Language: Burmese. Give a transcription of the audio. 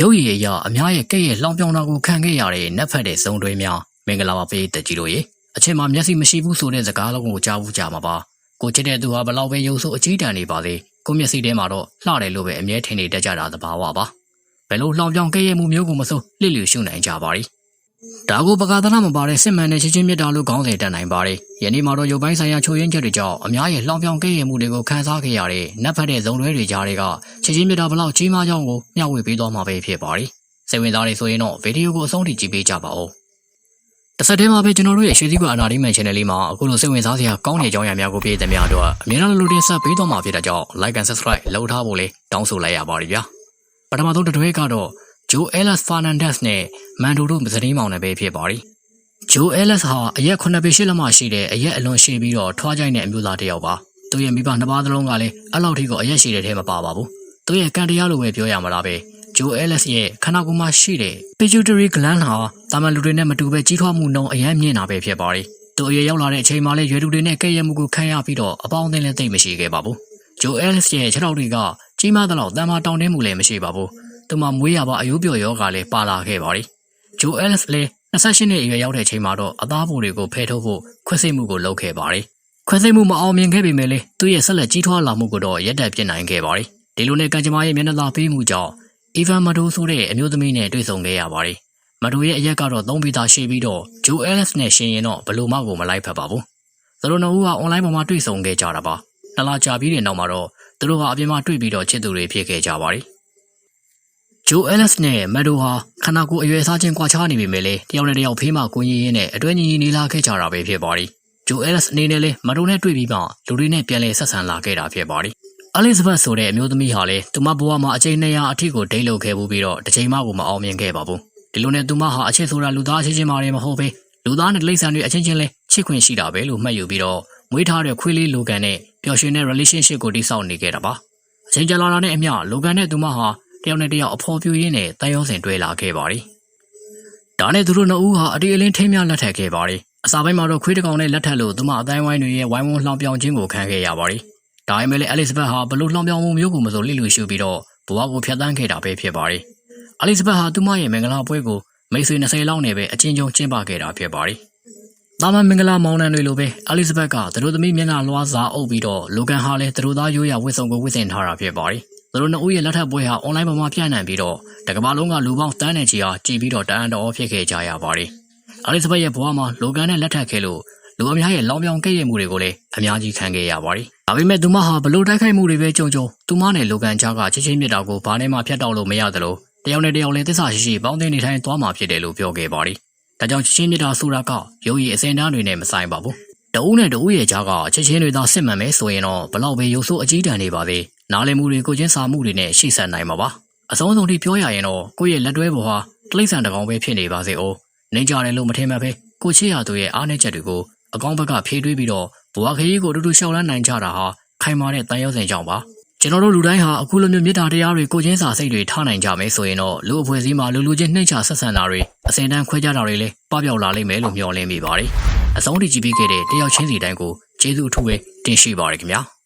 ရုပ်ရည်အရာအများရဲ့ကဲ့ရဲ့လောင်ပြောင်တာကိုခံခဲ့ရတဲ့နက်ဖက်တဲ့ဇုံတွေများမင်္ဂလာပါပေးတက်ကြီးတို့ရေအချိန်မှာမျက်စိမရှိဘူးဆိုတဲ့စကားလုံးကိုကြားဘူးကြမှာပါကိုချစ်တဲ့သူဟာဘလောက်ပဲရုပ်ဆိုးအကြီးတန်းနေပါသေးကိုမျက်စိထဲမှာတော့လှတယ်လို့ပဲအမြဲထင်နေတတ်ကြတာသဘာဝပါဘယ်လိုလောင်ပြောင်ကဲ့ရဲ့မှုမျိုးကိုမဆိုလစ်လျူရှုနိုင်ကြပါရီ ဒါကိုပကာသနာမပါတဲ့စစ်မှန်တဲ့ချင်းချင်းမြတ်တာလို့ခေါင်းစဉ်တက်နိုင်ပါတယ်ယနေ့မှာတော့ရုပ်ပိုင်းဆိုင်ရာချိုးရင်းချက်တွေကြောင့်အများရဲ့လောင်ပြောင်ကဲ့ရဲ့မှုတွေကိုခန်းစားခဲ့ရတဲ့နက်ဖက်တဲ့ဇုံတွေတွေကြားတွေကချင်းချင်းမြတ်တာဘလောက်ကြီးမားကြောင်းကိုမျှဝေပေးသွားမှာပဲဖြစ်ပါရီစိတ်ဝင်စားနေဆိုရင်တော့ဗီဒီယိုကိုအဆုံးထိကြည့်ပေးကြပါဦးတစ်ဆက်တည်းမှာပဲကျွန်တော်တို့ရဲ့ရွှေစည်းကအနာဒီမန် channel လေးမှာအခုလိုစိတ်ဝင်စားစရာကောင်းတဲ့အကြောင်းအရာများကိုပြည့်တဲ့များတော့အများအားလို့တင်ဆက်ပေးသွားမှာဖြစ်တဲ့ကြောင့် like and subscribe လုပ်ထားဖို့လေးတောင်းဆိုလိုက်ရပါတယ်ဗျာပထမဆုံးတစ်တွဲကတော့ Joe Ellis Fernandez နဲ့မန်ဒိုတို့ဇနီးမောင်နှံပဲဖြစ်ပါတယ် Joe Ellis ဟာအရက်9ပေရှိလက်မရှိတဲ့အရက်အလွန်ရှိပြီးတော့ထွားကြိုက်တဲ့အမျိုးသားတစ်ယောက်ပါသူရဲ့မိဘနှစ်ပါးသလုံးကလည်းအဲ့လောက်ထိကိုအရက်ရှိတဲ့ထဲမပါပါဘူးသူရဲ့ကံတရားလိုပဲပြောရမှာလားပဲဂျိုအဲလက်စ်ရဲ့ခန္ဓာကိုယ်မှာရှိတဲ့ pituitary gland ဟာတာမန်လူတွေနဲ့မတူပဲကြီးထွားမှုနှုန်းအများမြင့်တာပဲဖြစ်ပါတယ်။သူအရွယ်ရောက်လာတဲ့အချိန်မှာလည်းရွယ်သူတွေနဲ့ကဲ့ရဲ့မှုကိုခံရပြီးတော့အပေါင်းအသင်းလည်းသိပ်မရှိခဲ့ပါဘူး။ဂျိုအဲလက်စ်ရဲ့ခြေထောက်တွေကကြီးမားသလောက်တန်မာတောင်းတင်းမှုလည်းမရှိပါဘူး။ သူမမွေးရပါအယိုးပြော့ယောဂါလည်းပါလာခဲ့ပါတယ်။ဂျိုအဲလက်စ်လည်း28နှစ်အရွယ်ရောက်တဲ့အချိန်မှာတော့အသားပိုတွေကိုဖယ်ထုတ်ဖို့ခွဲစိတ်မှုကိုလုပ်ခဲ့ပါတယ်။ခွဲစိတ်မှုမအောင်မြင်ခဲ့ပေမဲ့လည်းသူ့ရဲ့ဆက်လက်ကြီးထွားလာမှုကိုတော့ရက်တက်ပြစ်နိုင်ခဲ့ပါတယ်။ဒီလိုနဲ့ကံကြမ္မာရဲ့မျက်နှာသာပေးမှုကြောင့်အီဗန်မဒိုဆိုတဲ့အမျိုးသမီးနဲ့တွေ့ဆုံခဲ့ရပါတယ်။မဒိုရဲ့အရက်ကတော့သုံးပြီးသားရှိပြီးတော့ဂျိုအဲလက်စ်နဲ့ရှင်ရင်တော့ဘလို့မှကိုမလိုက်ဖက်ပါဘူး။သူတို့နှစ်ဦးကအွန်လိုင်းပေါ်မှာတွေ့ဆုံခဲ့ကြတာပါ။နှစ်လကြာပြီးတဲ့နောက်မှာတော့သူတို့ဟာအပြင်မှာတွေ့ပြီးတော့ချစ်သူတွေဖြစ်ခဲ့ကြပါတယ်။ ဂျိုအဲလက်စ်နဲ့မဒိုဟာခန္ဓာကိုယ်အရွယ်စားချင်းကွာခြားနေပေမဲ့လည်းတယောက်နဲ့တယောက်ဖေးမှကိုကြီးရင်းနဲ့အတွဲညီညီနေလာခဲ့ကြတာပဲဖြစ်ပါတယ်။ဂျိုအဲလက်စ်အနေနဲ့လည်းမဒိုနဲ့တွေ့ပြီးမှလူတွေနဲ့ပြန်လည်ဆက်ဆံလာခဲ့တာဖြစ်ပါတယ်။အလစ်ဇဘတ်ဆိုတဲ့အမျိုးသမီးဟာလည်းသူမဘဝမှာအချိန်200အထိကိုဒိတ်လုပ်ခဲ့ပြီးတော့တစ်ချိန်မှကိုမအောင်မြင်ခဲ့ပါဘူးဒီလိုနဲ့သူမဟာအချစ်ဆိုတာလူသားအချင်းချင်းမာတယ်မဟုတ်ပဲလူသားနဲ့တိရစ္ဆာန်တွေအချင်းချင်းလဲချစ်ခွင့်ရှိတာပဲလို့မှတ်ယူပြီးတော့မွေးထားတဲ့ခွေးလေးလိုကန်နဲ့ပျော်ရွှင်တဲ့ relationship ကိုတိစောက်နေခဲ့တာပါအချိန်ကြာလာတာနဲ့အမျှလိုကန်နဲ့သူမဟာ တယောက်နဲ့တယောက်အဖော်ပြူရင်းနဲ့တန်ရုံးစင်တွဲလာခဲ့ပါတယ်ဒါနဲ့သူတို့နှစ်ဦးဟာအတီအလင်းထင်းများလက်ထပ်ခဲ့ပါတယ်အစာပိုင်းမှာတော့ခွေးတစ်ကောင်နဲ့လက်ထပ်လို့သူမအတိုင်းဝိုင်းတွေရဲ့ဝိုင်းဝန်းလှောင်ပြောင်ခြင်းကိုခံခဲ့ရပါတယ်ဒါပေမဲ့လည်း Elizabeth ဟာဘလို့လှောင်ပြောင်မှုမျိုးကိုမဆိုလိလူရှုပြီးတော့ဘဝကိုဖျက်ဆီးခဲ့တာပဲဖြစ်ပါတယ်။ Elizabeth ဟာသူမရဲ့မင်္ဂလာပွဲကိုမိတ်ဆွေ20လောက်နဲ့ပဲအချင်းချင်းကျင်းပခဲ့တာဖြစ်ပါတယ်။တာမန်မင်္ဂလာမောင်နှံတွေလိုပဲ Elizabeth ကသူတို့သမီးမျက်နှာလွှားစာအုပ်ပြီးတော့လိုကန်ဟာလည်းသူတို့သားရိုးရာဝတ်စုံကိုဝတ်ဆင်ထားတာဖြစ်ပါတယ်။ သူတို့နှစ်ဦးရဲ့လက်ထပ်ပွဲဟာ online ပေါ်မှာပြန့်နှံ့ပြီးတော့တကမ္ဘာလုံးကလူပေါင်းတန်းနဲ့ချီဟာကြည်ပြီးတော့တအံ့တော်ဖြစ်ခဲ့ကြရပါတယ်။ Elizabeth ရဲ့ဘဝမှာလိုကန်နဲ့လက်ထပ်ခဲ့လို့လူအများရဲ့လောင်ပြောင်ကဲ့ရဲ့မှုတွေကိုလည်းအများကြီးခံခဲ့ရပါတယ်။ဒါပေမဲ့သူမဟာဘလို့တိုက်ခိုက်မှုတွေပဲကြုံကြုံသူမနဲ့လိုကန်ကြားကချင်းချင်းမြတ်တာကိုဘာနဲ့မှဖျက်တောက်လို့မရသလိုတယောက်နဲ့တယောက်လည်းသစ္စာရှိရှိပေါင်းတင်နေထိုင်သွားမှာဖြစ်တယ်လို့ပြောခဲ့ပါတယ်။ဒါကြောင့်ချင်းချင်းမြတ်တာဆိုတာကရုပ်ရည်အစင်တန်းတွေနဲ့မဆိုင်ပါဘူး။တအုပ်နဲ့တအုပ်ရဲ့ကြားကချင်းချင်းတွေသာစစ်မှန်မယ်ဆိုရင်တော့ဘလောက်ပဲရုပ်ဆိုးအကြီးတန်းနေပါသေး။ နားလည်မှုတွေကိုချင်းစာမှုတွေနဲ့ရှိဆက်နိုင်မှာပါ။အဆုံးစုံထိပြောရရင်တော့ကိုယ့်ရဲ့လက်တွဲပေါ်ဟာတိရစ္ဆာန်တကောင်ပဲဖြစ်နေပါစေ။အိုးနေကြတယ်လို့မထင်မှပဲကိုချစ်ရသူရဲ့အားနည်းချက်တွေကိုအကောင်းဘက်ကဖြေးတွေးပြီးတော့ဘဝခရီးကိုအတူတူရှောက်လန်းနိုင်ကြတာဟာခိုင်မာတဲ့တန်ရုံးစင်ကြောင့်ပါကျွန်တော်တို့လူတိုင်းဟာအခုလိုမျိုးမေတ္တာတရားတွေကိုချင်းစာစိတ်တွေထားနိုင်ကြမယ်ဆိုရင်တော့လူအဖွဲ့အစည်းမှာလူလူချင်းနှိမ့်ချဆက်ဆံတာတွေအစင်တန်းခွဲကြတာတွေလည်းပပျောက်လာလိမ့်မယ်လို့မျှော်လင့်မိပါတယ်အဆုံးထိကြည့်ပြီးခဲ့တဲ့တယောက်ချင်းစီတိုင်းကိုကျေးဇူးအထူးပဲတင်ရှိပါရခင်ဗျာ